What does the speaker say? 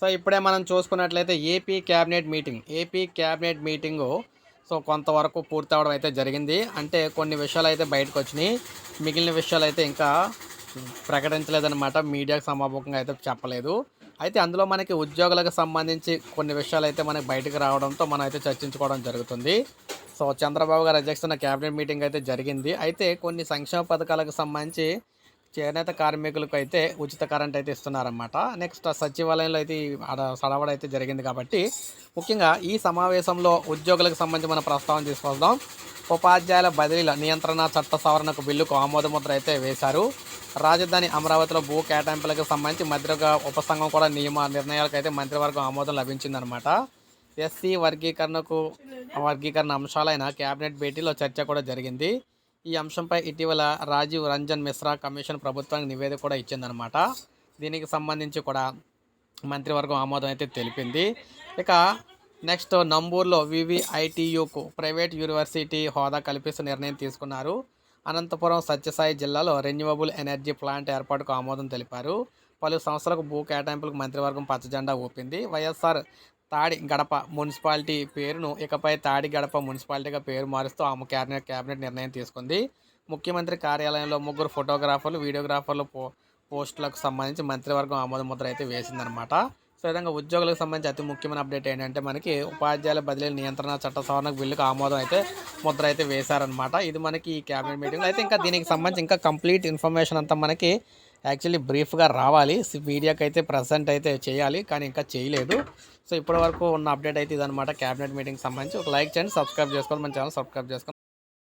So ఇప్పుడే మనం చూసుకున్నట్లయితే AP cabinet meeting AP cabinet meeting so కొంతవరకు పూర్తి అవడం అయితే జరిగింది. అంటే కొన్ని విషయాలు అయితే బయటకు వచ్చినాయి మిగిలిన విషయాలు అయితే ఇంకా ప్రకటించలేదన్నమాట. మీడియాకు సమాపకంగా అయితే చెప్పలేదు. అయితే అందులో మనకి ఉద్యోగులకు సంబంధించి కొన్ని విషయాలు అయితే మనకి బయటకు రావడంతో మనం అయితే చర్చించుకోవడం జరుగుతుంది. సో చంద్రబాబు గారు అధ్యక్షతన క్యాబినెట్ మీటింగ్ అయితే జరిగింది. అయితే కొన్ని సంక్షేమ పథకాలకు సంబంధించి చేనేత కార్మికులకు అయితే ఉచిత కరెంట్ అయితే ఇస్తున్నారన్నమాట. నెక్స్ట్ సచివాలయంలో అయితే ఆడ సడవడ అయితే జరిగింది కాబట్టి ముఖ్యంగా ఈ సమావేశంలో ఉద్యోగులకు సంబంధించి మన ప్రస్తావన తీసుకొద్దాం ఉపాధ్యాయుల బదిలీల నియంత్రణ చట్ట సవరణకు బిల్లుకు ఆమోదముద్ర అయితే వేశారు. రాజధాని అమరావతిలో భూ కేటాయింపులకు సంబంధించి మంత్రిగా ఉపసంఘం కూడా నియమ నిర్ణయాలకు అయితే మంత్రివర్గం ఆమోదం లభించిందనమాట ఎస్సీ వర్గీకరణకు వర్గీకరణ అంశాలైన కేబినెట్ భేటీలో చర్చ కూడా జరిగింది. ఈ అంశంపై ఇటీవల రాజీవ్ రంజన్ మిశ్రా కమిషన్ ప్రభుత్వానికి నివేదిక కూడా ఇచ్చిందనమాట దీనికి సంబంధించి కూడా మంత్రివర్గం ఆమోదం అయితే తెలిపింది. ఇక నెక్స్ట్ నంబూర్లో వివిఐటియుకు ప్రైవేట్ యూనివర్సిటీ హోదా కల్పిస్తూ నిర్ణయం తీసుకున్నారు. అనంతపురం సత్యసాయి జిల్లాలో రెన్యూవబుల్ ఎనర్జీ ప్లాంట్ ఏర్పాటుకు ఆమోదం తెలిపారు. పలు సంస్థలకు భూ కేటాయింపులకు మంత్రివర్గం పచ్చజెండా ఊపింది. వైఎస్ఆర్ తాడి గడప మున్సిపాలిటీ పేరును ఇకపై తాడి గడప మున్సిపాలిటీగా పేరు మారుస్తూ ఆమె క్యాబినెట్ క్యాబినెట్ నిర్ణయం తీసుకుంది. ముఖ్యమంత్రి కార్యాలయంలో ముగ్గురు ఫోటోగ్రాఫర్లు వీడియోగ్రాఫర్లు పో పోస్టులకు సంబంధించి మంత్రివర్గం ఆమోద ముద్ర అయితే వేసిందనమాట సో విధంగా ఉద్యోగులకు సంబంధించి అతి ముఖ్యమైన అప్డేట్ ఏంటంటే మనకి ఉపాధ్యాయుల బదిలీ నియంత్రణ చట్ట సవరణకు బిల్లుకు ఆమోదం అయితే ముద్ర అయితే వేశారనమాట ఇది మనకి ఈ క్యాబినెట్ మీటింగ్లో. అయితే ఇంకా దీనికి సంబంధించి ఇంకా కంప్లీట్ ఇన్ఫర్మేషన్ అంతా మనకి యాక్చువల్లీ బ్రీఫ్గా రావాలి. మీడియాకి అయితే ప్రజెంట్ అయితే చేయాలి కానీ ఇంకా చేయలేదు. సో ఇప్పటి వరకు ఉన్న అప్డేట్ అయితే ఇదనమాట క్యాబినెట్ మీటింగ్ సంబంధించి ఒక లైక్ చేయండి సబ్స్క్రైబ్ చేసుకోవాలి మన ఛానల్ సబ్స్క్రైబ్ చేసుకోండి